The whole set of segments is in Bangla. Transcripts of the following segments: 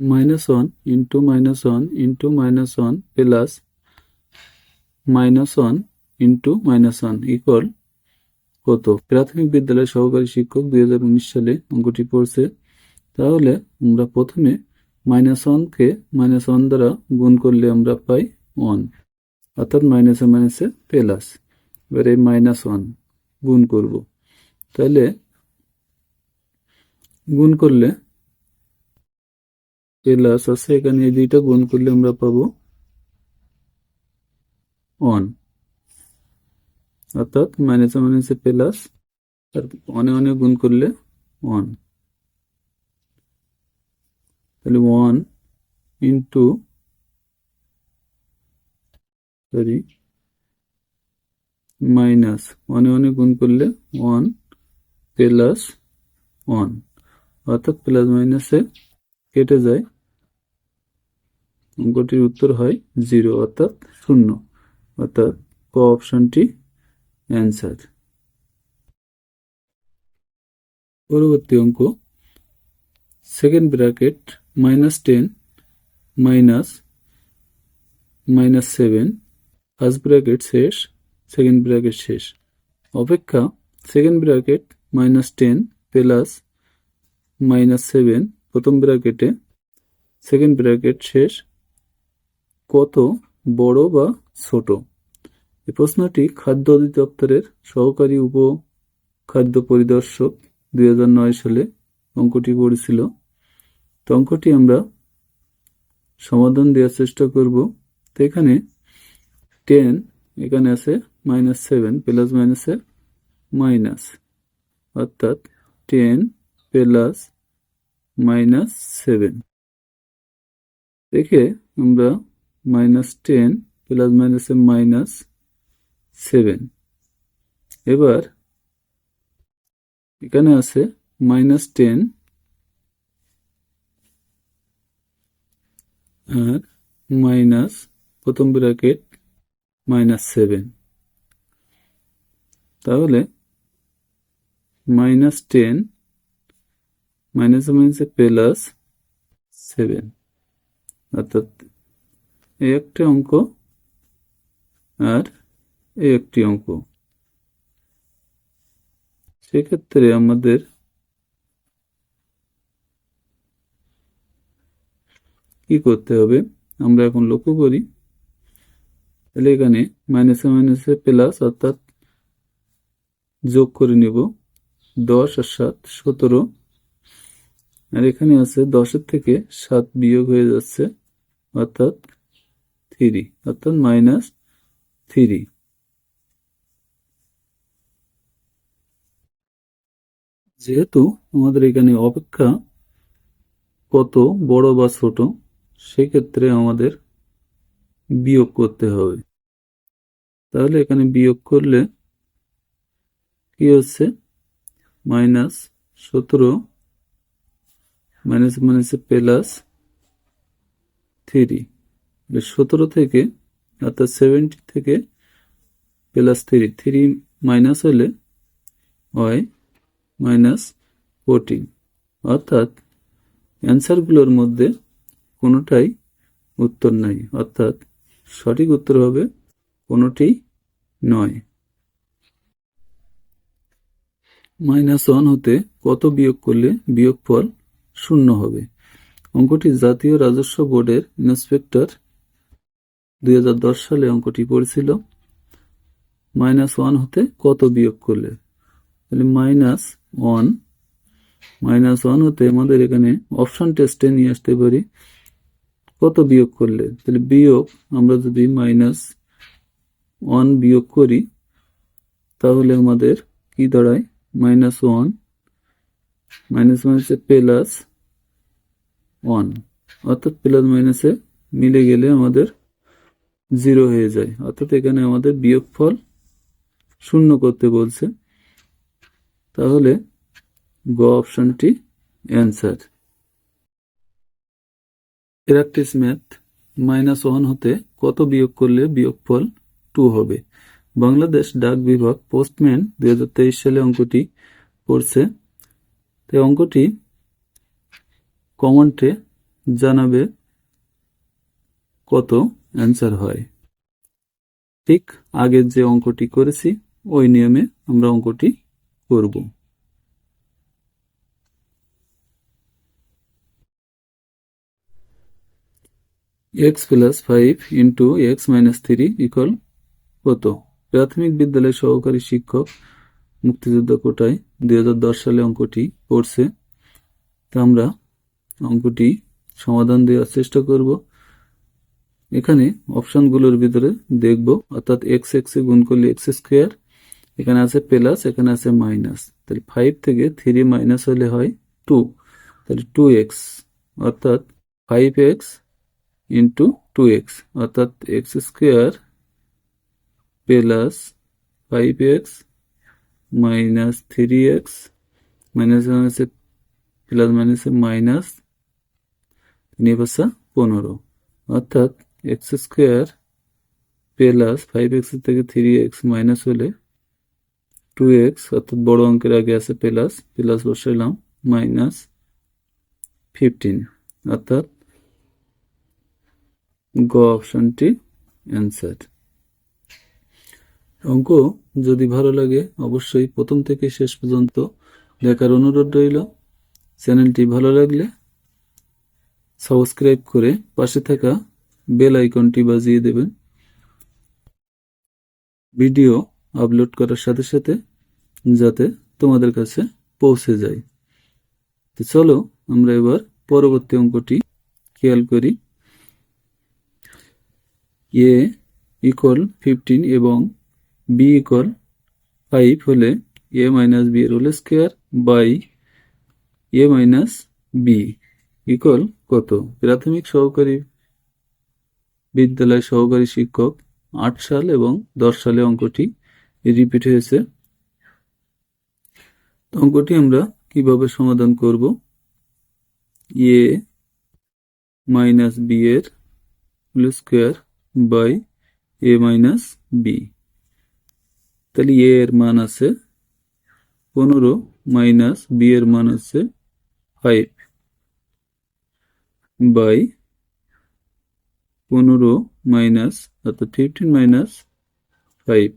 Minus one into minus one into minus one plus minus one into minus one equal কত? প্রাথমিক বিদ্যালয়ের সহকারী শিক্ষক দুই হাজার উনিশ সালে অঙ্কটি পড়ছে। তাহলে আমরা প্রথমে মাইনাস ওয়ানকে মাইনাস ওয়ান দ্বারা গুণ করলে আমরা পাই ওয়ান অর্থাৎ মাইনাসে মাইনাসে প্লাস এবার এই মাইনাস ওয়ান গুণ করব। তাহলে গুণ করলে প্লাস আছে, এখানে এই দুইটা গুণ করলে আমরা পাবো ওয়ান অর্থাৎ মাইনাসে মাইনাসে প্লাস আর অনে অনে গুণ করলে ওয়ান তাহলে ওয়ান ইন্টু সরি মাইনাস ওয়ানে ওয়ানে গুণ করলে ওয়ান প্লাস ওয়ান অর্থাৎ প্লাস মাইনাসে কেটে যায়। অঙ্কটির উত্তর হয় জিরো, অর্থাৎ শূন্য। অর্থাৎ ক অপশনটি অ্যান্সার। পরবর্তী অঙ্ক। Second bracket minus ten minus minus seven. First bracket শেষ, সেকেন্ড ব্র্যাকেট শেষ। অপেক্ষা second bracket minus ten plus minus seven প্রথম ব্র্যাকেটে সেকেন্ড ব্র্যাকেট শেষ, কত বড় বা ছোট? এই প্রশ্নটি খাদ্য অধিদপ্তরের সহকারী উপ খাদ্য পরিদর্শক দুই হাজার নয় সালে অঙ্কটি করেছিল। তো অঙ্কটি আমরা সমাধান দেওয়ার চেষ্টা করব। তো এখানে টেন এখানে আছে মাইনাস সেভেন প্লাস মাইনাসে মাইনাস অর্থাৎ টেন প্লাস মাইনাস সেভেন দেখে আমরা মাইনাস টেন প্লাস মাইনাসে মাইনাস সেভেন এবার এখানে আছে মাইনাস টেন আর মাইনাস প্রথম ব্র্যাকেট মাইনাস সেভেন তাহলে মাইনাস টেন মাইনাস মাইনাসে প্লাস সেভেন। অর্থাৎ এই একটা অঙ্ক আর এই একটি অঙ্ক। সেক্ষেত্রে আমাদের কি করতে হবে? আমরা এখন লক্ষ্য করি, তাহলে এখানে মাইনাসে মাইনাসে প্লাস অর্থাৎ যোগ করে নিব দশ আর সাত, সতেরো আর এখানে আছে দশের থেকে সাত বিয়োগ হয়ে যাচ্ছে, অর্থাৎ থ্রি অর্থাৎ মাইনাস থ্রি যেহেতু আমাদের এখানে অপেক্ষা কত বড় বা ছোট, সেক্ষেত্রে আমাদের বিয়োগ করতে হবে। তাহলে এখানে বিয়োগ করলে কি হচ্ছে? মাইনাস সতেরো মাইনাস মাইনাসে প্লাস থ্রি সতেরো থেকে, অর্থাৎ সেভেন্টি থেকে প্লাস থ্রি থ্রি মাইনাস হলে হয় মাইনাস ফোরটিন অর্থাৎ অ্যান্সারগুলোর মধ্যে কোনোটাই উত্তর নাই, অর্থাৎ সঠিক উত্তর হবে কোনোটি নয়। মাইনাস ওয়ান হতে কত বিয়োগ করলে বিয়োগফল শূন্য হবে। অঙ্কটি জাতীয় রাজস্ব বোর্ডের ইন্সপেক্টর দু হাজার দশ সালে অঙ্কটি পড়েছিল। মাইনাস ওয়ান হতে কত বিয়োগ করলে? তাহলে মাইনাস ওয়ান। মাইনাস ওয়ান হতে আমাদের এখানে অপশন টেস্টে নিয়ে আসতে পারি। কত বিয়োগ করলে? তাহলে বিয়োগ আমরা যদি মাইনাস ওয়ান বিয়োগ করি, তাহলে আমাদের কি দাঁড়ায়? Minus one. মাইনাস মাইনাসে প্লাস ওয়ান। অর্থাৎ প্লাস মাইনাসে মিলে গেলে আমাদের জিরো হয়ে যায়। অর্থাৎ এখানে আমাদের বিয়োগ ফল শূন্য করতে বলছে। তাহলে গ অপশনটি answer. Practice math minus one হতে কত বিয়োগ করলে বিয়োগফল টু হবে? বাংলাদেশ ডাক বিভাগ পোস্টম্যান দু হাজার তেইশ সালে অঙ্কটি পড়ছে তো অঙ্কটি কমন্টে জানাবে কত অ্যান্সার হয়। ঠিক আগের যে অঙ্কটি করেছি, ওই নিয়মে আমরা অঙ্কটি করব। X plus five into x minus three equal কত? প্রাথমিক বিদ্যালয়ের সহকারী শিক্ষক মুক্তিযোদ্ধা কোটায় দুই হাজার দশ সালে অঙ্কটি পড়ছে তা আমরা অঙ্কটি সমাধান দেওয়ার চেষ্টা করব। এখানে অপশনগুলোর ভিতরে দেখব, অর্থাৎ এক্স এক্স গুণ করলে এক্স স্কোয়ার এখানে আছে প্লাস এখানে আছে মাইনাস তাহলে ফাইভ থেকে থ্রি মাইনাস হলে হয় টু তাহলে টু এক্স অর্থাৎ five x into two x অর্থাৎ x square plus five x minus three x minus মাইনাসে প্লাস মাইনাসে মাইনাস পাশা পনেরো। অর্থাৎ x square plus five x থেকে থ্রি এক্স মাইনাস হলে টু এক্স অর্থাৎ বড় অঙ্কের আগে আছে প্লাস প্লাস বসাইলাম মাইনাস ফিফটিন অর্থাৎ গ অপশনটি অ্যান্সার অঙ্ক যদি ভালো লাগে অবশ্যই প্রথম থেকে শেষ পর্যন্ত দেখার অনুরোধ রইল। চ্যানেলটি ভালো লাগলে সাবস্ক্রাইব করে পাশে থাকা বেল আইকনটি বাজিয়ে দেবেন। ভিডিও আপলোড করার সাথে সাথে যাতে তোমাদের কাছে পৌঁছে যায়। তো চলো আমরা এবার পরবর্তী অঙ্কটি খেয়াল করি। এ ইকুয়াল ফিফটিন এবং বি ইকুয়াল ফাইভ হলে এ মাইনাস বি এর whole square by A minus B equal কত? প্রাথমিক সহকারী বিদ্যালয় সহকারী শিক্ষক, আট সাল এবং দশ সালে অঙ্কটি রিপিট হয়েছে। অঙ্কটি আমরা কীভাবে সমাধান করব? এ মাইনাস বি এর whole square by A minus B. তাহলে এ এর মান আছে পনেরো মাইনাস বি এর মান আছে ফাইভ। বাই পনেরো মাইনাস, অর্থাৎ ফিফটিন মাইনাস ফাইভ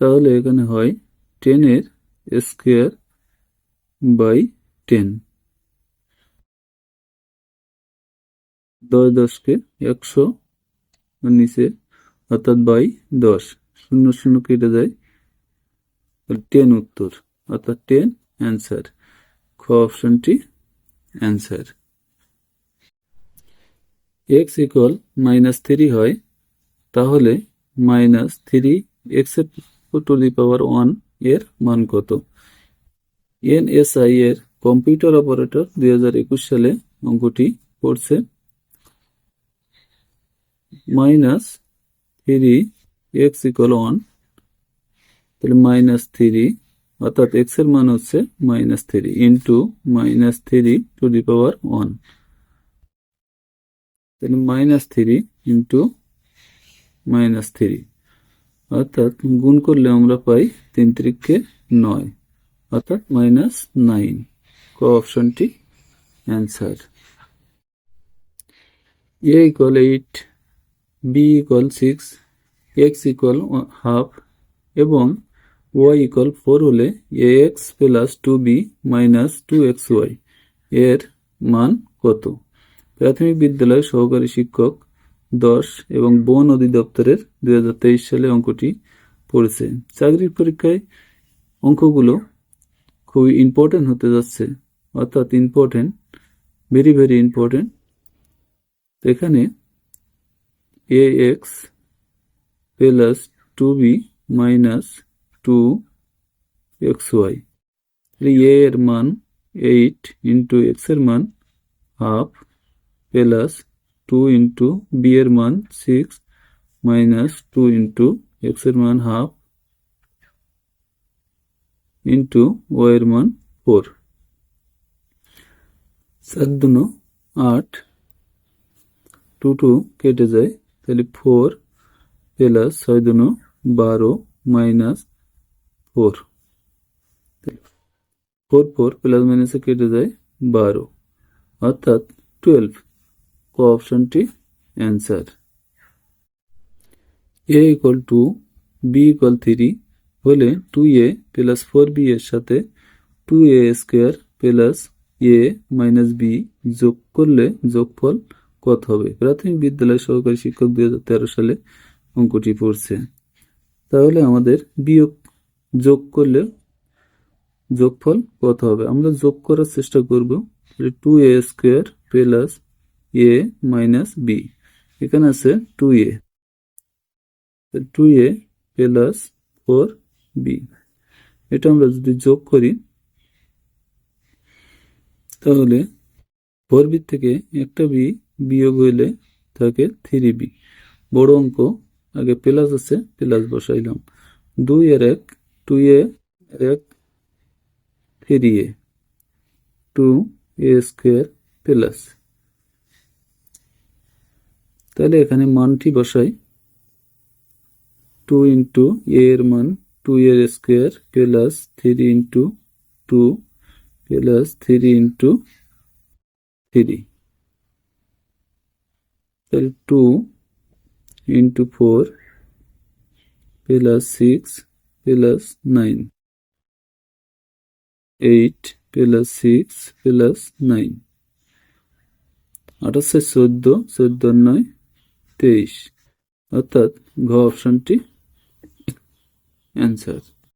তাহলে এখানে হয় টেনের স্কোয়ার বাই টেন দশ দশকে একশো নিচে, অর্থাৎ বাই দশ। শূন্য শূন্য কেটে যায় টেন উত্তর, অর্থাৎ টেন অ্যান্সার খ অপশনটি answer. X equal minus three হয়, তাহলে minus three x to the power ওয়ানের মান কত? এনএসআই এর কম্পিউটার অপারেটর দুই হাজার একুশ সালে অঙ্কটি পড়ছে minus three x equal one, তাহলে মাইনাস থ্রি অর্থাৎ এক্সের মান হচ্ছে minus three into minus three to the power one minus three into minus three অর্থাৎ গুণ করলে আমরা পাই তিন তিরিখকে নয়। অর্থাৎ মাইনাস নাইন ক অপশনটি? Answer A equal eight B equal six x equal half এবং ওয়াই ইকুয়াল ফোর হলে A x plus two B minus two x y এর মান কত? প্রাথমিক বিদ্যালয় সহকারী শিক্ষক, দশ এবং বন অধিদপ্তরের দু হাজার তেইশ সালে অঙ্কটি পড়েছে। চাকরির পরীক্ষায় অঙ্কগুলো খুবই ইম্পর্টেন্ট হতে যাচ্ছে, অর্থাৎ ইম্পর্টেন্ট ভেরি ভেরি ইম্পর্টেন্ট এখানে A x plus two B minus two x y A এর মান এইট ইন্টু এক্সের মান half plus two into B এর মান সিক্স মাইনাস টু ইন্টু এক্সের মান হাফ ইন্টু ওয়াই এর মান ফোর চার দুনো আট টু টু কেটে যায়, তাহলে ফোর প্লাস ছয় দুনো বারো minus four four four plus মাইনাসে কেটে যায় বারো অর্থাৎ টুয়েলভ ক অপশনটি answer A equal two B equal three হলে two A plus four B এর সাথে two A square plus A minus B যোগ করলে যোগফল কত হবে? প্রাথমিক বিদ্যালয় সহকারী শিক্ষক দুই হাজার তেরো সালে অঙ্কটি পড়ছে। তাহলে আমাদের বিয়োগ যোগ করলে যোগফল কত হবে? আমরা যোগ করার চেষ্টা করব। Two A square plus A minus B এখানে আছে two A two A plus four B এটা আমরা যদি যোগ করি, তাহলে ফোর বি থেকে একটা বি বিয়োগ হইলে থাকে থ্রি বি বড় অঙ্ক, আগে প্লাস আছে প্লাস বসাইলাম। দুই এর এক টু এ এক A two A square plus. তাহলে এখানে মানটি বসাই। টু ইন্টু এ এর মান টু এর square plus three into two plus three into three. তাহলে two into four plus six plus nine. Eight plus six plus nine. আঠাশে, চোদ্দ চোদ্দ, নয়, তেইশ। অর্থাৎ ঘ অপশনটি অ্যান্সার।